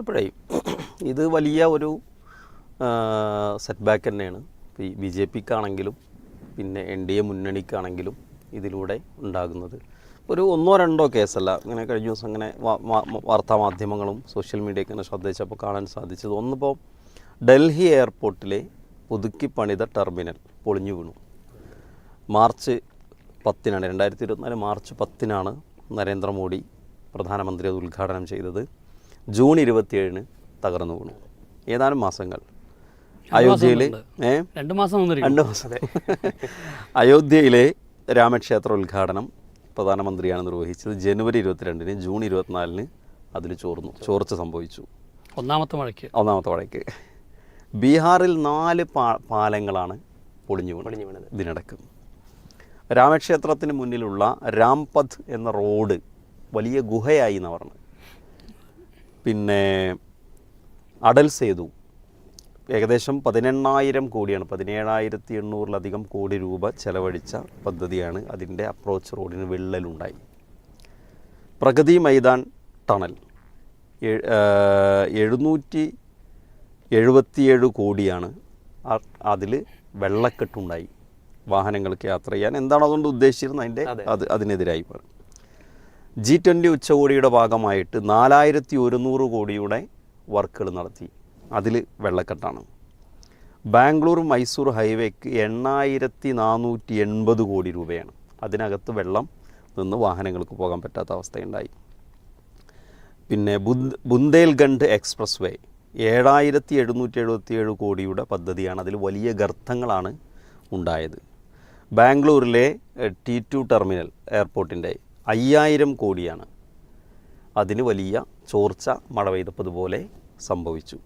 അപ്പോഴേ ഇത് വലിയ ഒരു സെറ്റ് ബാക്ക് തന്നെയാണ്. ഈ ബി ജെ പിക്കാണെങ്കിലും പിന്നെ എൻ ഡി എ മുന്നണിക്കാണെങ്കിലും ഇതിലൂടെ ഉണ്ടാകുന്നത്. ഒരു ഒന്നോ രണ്ടോ കേസല്ല. ഇങ്ങനെ കഴിഞ്ഞ ദിവസം ഇങ്ങനെ വാർത്താ മാധ്യമങ്ങളും സോഷ്യൽ മീഡിയയൊക്കെ ഇങ്ങനെ ശ്രദ്ധിച്ചപ്പോൾ കാണാൻ സാധിച്ചത്. ഒന്നിപ്പോൾ ഡൽഹി എയർപോർട്ടിലെ പുതുക്കി പണിത ടെർമിനൽ പൊളിഞ്ഞു വീണു. മാർച്ച് പത്തിനാണ് രണ്ടായിരത്തി ഇരുപത്തിനാല് മാർച്ച് പത്തിനാണ് നരേന്ദ്രമോദി പ്രധാനമന്ത്രി അത് ഉദ്ഘാടനം ചെയ്തത്. ജൂൺ ഇരുപത്തിയേഴിന് തകർന്നു വീണു. ഏതാനും മാസങ്ങൾ. അയോധ്യയിലെ രണ്ട് മാസം രണ്ട് മാസം അയോധ്യയിലെ രാമക്ഷേത്ര ഉദ്ഘാടനം പ്രധാനമന്ത്രിയാണ് നിർവഹിച്ചത്. ജനുവരി ഇരുപത്തിരണ്ടിന് ജൂൺ ഇരുപത്തിനാലിന് അതിൽ ചോർന്നു. ചോർച്ച സംഭവിച്ചു. ഒന്നാമത്തെ മഴയ്ക്ക്. ഒന്നാമത്തെ മഴയ്ക്ക്. ബീഹാറിൽ നാല് പാ പാലങ്ങളാണ് പൊളിഞ്ഞു പൊളിഞ്ഞു വീണത്. ഇതിനടക്ക്. രാമക്ഷേത്രത്തിന് മുന്നിലുള്ള രാംപഥ് എന്ന റോഡ് വലിയ ഗുഹയായി എന്ന് പറഞ്ഞു പിന്നെ അടൽ സേതു. ഏകദേശം പതിനെണ്ണായിരം കോടിയാണ്. പതിനേഴായിരത്തി എണ്ണൂറിലധികം കോടി രൂപ ചെലവഴിച്ച പദ്ധതിയാണ് അതിന്റെ അപ്രോച്ച് റോഡിന് വിള്ളലുണ്ടായി. പ്രഗതി മൈതാൻ ടണൽ. എഴുന്നൂറ്റി എഴുപത്തിയേഴ് കോടിയാണ് അതിൽ വെള്ളക്കെട്ടുണ്ടായി. വാഹനങ്ങൾക്ക് യാത്ര ചെയ്യാൻ. എന്താണ് അതുകൊണ്ട് ഉദ്ദേശിച്ചിരുന്നത്? അതിന്റെ അത് അതിനെതിരായി പറഞ്ഞു. ജി ട്വന്റി ഉച്ചകോടിയുടെ ഭാഗമായിട്ട് നാലായിരത്തി ഒരുന്നൂറ് കോടിയുടെ വർക്കുകൾ നടത്തി. അതിൽ വെള്ളക്കെട്ടാണ്. ബാംഗ്ലൂർ മൈസൂർ ഹൈവേക്ക് എണ്ണായിരത്തി നാനൂറ്റി എൺപത് കോടി രൂപയാണ്. അതിനകത്ത് വെള്ളം നിന്ന് വാഹനങ്ങൾക്ക് പോകാൻ പറ്റാത്ത അവസ്ഥയുണ്ടായി. പിന്നെ ബുന്ദ് ബുന്ദേൽഖണ്ഡ് എക്സ്പ്രസ് വേ ഏഴായിരത്തി എഴുന്നൂറ്റി എഴുപത്തി ഏഴ് കോടിയുടെ പദ്ധതിയാണ്. അതിൽ വലിയ ഗർത്തങ്ങളാണ് ഉണ്ടായത്. ബാംഗ്ലൂരിലെ ടി ടു ടെർമിനൽ എയർപോർട്ടിന്റെ അയ്യായിരം കോടിയാണ്. അതിന് വലിയ ചോർച്ച മഴ പെയ്തപ്പതുപോലെ സംഭവിച്ചു.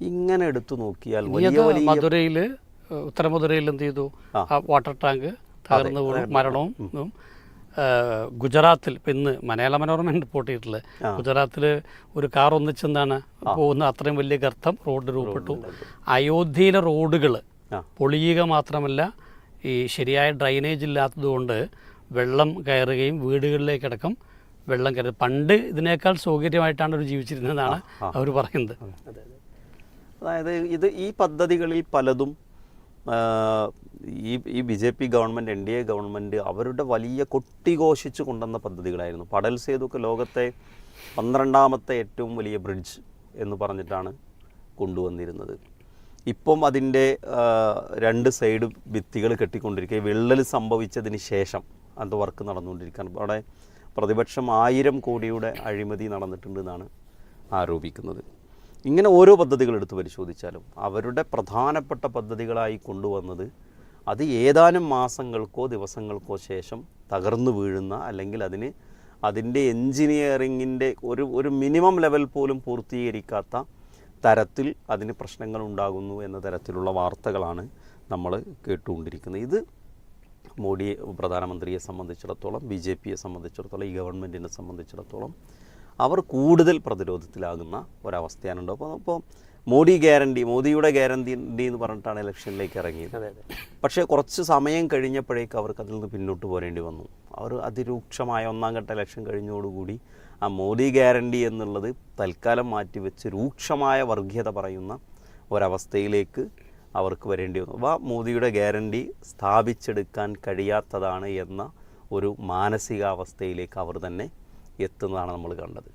ഇങ്ങനെ എടുത്തു നോക്കിയാൽ വലിയ വലിയ മധുരയിൽ ഉത്തരമധുരയിൽ ഉത്തര എന്ത് ചെയ്തു? ആ. വാട്ടർ ടാങ്ക് തകർന്നു മരണവും ഗുജറാത്തിൽ ഇപ്പം ഇന്ന് മലയാള മനോരമ റിപ്പോർട്ട് ചെയ്തിട്ടുള്ളത് ഗുജറാത്തിൽ ഒരു കാർ ഒന്നിച്ചെന്താണ്? പോകുന്ന അത്രയും വലിയ ഗർത്തം റോഡ് രൂപപ്പെട്ടു. അയോധ്യയിലെ റോഡുകൾ. പൊളിയുക മാത്രമല്ല ഈ ശരിയായ ഡ്രൈനേജ് ഇല്ലാത്തതുകൊണ്ട് വെള്ളം കയറുകയും വീടുകളിലേക്ക് വീടുകളിലേക്കടക്കം വെള്ളം കയറി പണ്ട് ഇതിനേക്കാൾ സൗകര്യമായിട്ടാണ് അവർ ജീവിച്ചിരുന്നതെന്നാണ് അവർ പറയുന്നത്. അതായത് ഇത് ഈ പദ്ധതികളിൽ പലതും ഈ ഈ B J P government N D A government അവരുടെ വലിയ കൊട്ടിഘോഷിച്ച് കൊണ്ടുവന്ന പദ്ധതികളായിരുന്നു. പടൽ സേതുക്ക് ലോകത്തെ പന്ത്രണ്ടാമത്തെ ഏറ്റവും വലിയ ബ്രിഡ്ജ് എന്ന് പറഞ്ഞിട്ടാണ് കൊണ്ടുവന്നിരുന്നത്. ഇപ്പം അതിന്റെ രണ്ട് സൈഡ് ഭിത്തികൾ കെട്ടിക്കൊണ്ടിരിക്കുക. വിള്ളൽ സംഭവിച്ചതിന് ശേഷം അത് വർക്ക് നടന്നുകൊണ്ടിരിക്കുകയാണ് അവിടെ പ്രതിപക്ഷം ആയിരം കോടിയുടെ അഴിമതി നടന്നിട്ടുണ്ടെന്നാണ് ആരോപിക്കുന്നത്. ഇങ്ങനെ ഓരോ പദ്ധതികൾ എടുത്ത് പരിശോധിച്ചാലും അവരുടെ പ്രധാനപ്പെട്ട പദ്ധതികളായി കൊണ്ടുവന്നത് അത് ഏതാനും മാസങ്ങൾക്കോ ദിവസങ്ങൾക്കോ ശേഷം തകർന്നു വീഴുന്ന അല്ലെങ്കിൽ അതിന് അതിന്റെ എൻജിനീയറിങ്ങിന്റെ ഒരു ഒരു മിനിമം ലെവൽ പോലും പൂർത്തീകരിക്കാത്ത തരത്തിൽ അതിന് പ്രശ്നങ്ങൾ ഉണ്ടാകുന്നു എന്ന തരത്തിലുള്ള വാർത്തകളാണ് നമ്മൾ കേട്ടുകൊണ്ടിരിക്കുന്നത്. ഇത് മോഡി പ്രധാനമന്ത്രിയെ സംബന്ധിച്ചിടത്തോളം ബി ജെ പിയെ സംബന്ധിച്ചിടത്തോളം ഈ ഗവൺമെന്റിനെ സംബന്ധിച്ചിടത്തോളം അവർ കൂടുതൽ പ്രതിരോധത്തിലാകുന്ന ഒരവസ്ഥയാണ് അപ്പോൾ അപ്പോൾ മോഡി ഗ്യാരണ്ടി മോദിയുടെ ഗ്യാരണ്ടി എന്ന് പറഞ്ഞിട്ടാണ് ഇലക്ഷനിലേക്ക് ഇറങ്ങിയത്. പക്ഷേ കുറച്ച് സമയം കഴിഞ്ഞപ്പോഴേക്ക് അവർക്ക് അതിൽ നിന്ന് പിന്നോട്ട് പോരേണ്ടി വന്നു. അവർ അതിരൂക്ഷമായ ഒന്നാം ഘട്ട ഇലക്ഷൻ കഴിഞ്ഞോടുകൂടി ആ മോദി ഗ്യാരണ്ടി എന്നുള്ളത് തൽക്കാലം മാറ്റിവെച്ച് രൂക്ഷമായ വർഗീയത പറയുന്ന ഒരവസ്ഥയിലേക്ക് അവർക്ക് വരേണ്ടി വന്നു. അപ്പോൾ മോദിയുടെ ഗ്യാരണ്ടി സ്ഥാപിച്ചെടുക്കാൻ കഴിയാത്തതാണ് എന്ന ഒരു മാനസികാവസ്ഥയിലേക്ക് അവർ തന്നെ എത്തുന്നതാണ് നമ്മൾ കണ്ടത്.